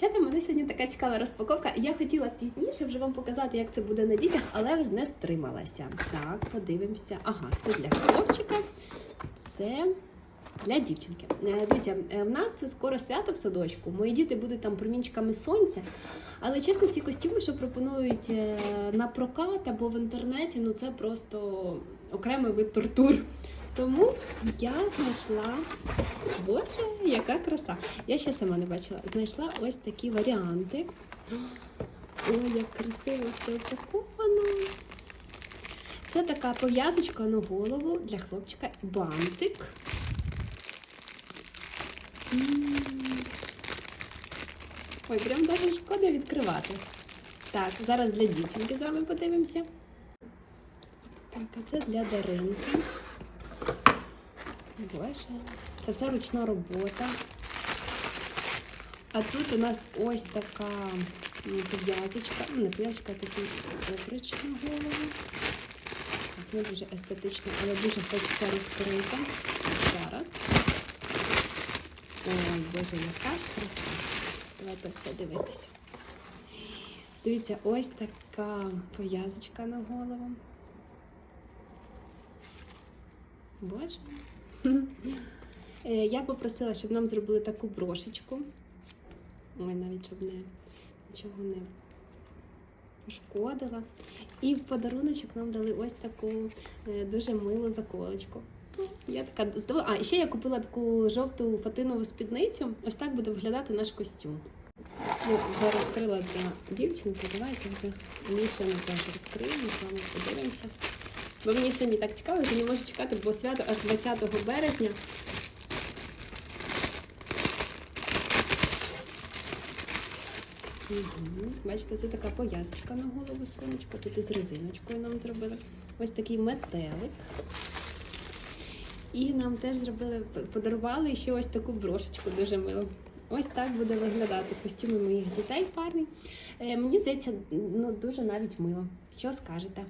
Чата, у мене сьогодні така цікава розпаковка. Я хотіла пізніше вже вам показати, як це буде на дітях, але не стрималася. Так, подивимося. Ага, це для хлопчика, це для дівчинки. Е, Дивіться, е, в нас скоро свято в садочку. Мої діти будуть там промінчиками сонця. Але чесно, ці костюми, що пропонують е, на прокат або в інтернеті, ну це просто окремий вид тортур. Тому я знайшла. Боже, яка краса! Я ще сама не бачила. Знайшла ось такі варіанти. Ой, як красиво все упаковано. Це така пов'язочка на голову для хлопчика бантик. Ой, прям даже шкода відкривати. Так, зараз для дівчинки з вами подивимося. Так, а це для Даринки. Боже, це все ручна робота. А тут у нас ось така пов'язочка, ну, не пов'язочка, а такий обруч на голову. Так, не дуже естетично, але дуже хочеться розкрити. Зараз. Ой, боже, яка ж краса. Давайте все дивитися. Дивіться, ось така пов'язочка на голову. Боже. Е, Я попросила, щоб нам зробили таку брошечку. Ой, навіть щоб не нічого не пошкодила. І в подаруночок нам дали ось таку е, дуже милу заколочку. Ну, Я така. А, ще я купила таку жовту фатинову спідницю. Ось так буде виглядати наш костюм. Ну, вже розкрила для дівчинки. Давайте вже Мішину теж розкриємо, з вами подивимося. Бо мені самі так цікаво, що не можу чекати, бо свято аж 20 березня. Угу. Бачите, це така пов'язочка на голову сонечко. Тут із резиночкою нам зробили. Ось такий метелик. І нам теж зробили, подарували ще ось таку брошечку дуже милу. Ось так буде виглядати костюми моїх дітей парні. Е, мені здається, ну дуже навіть мило. Що скажете?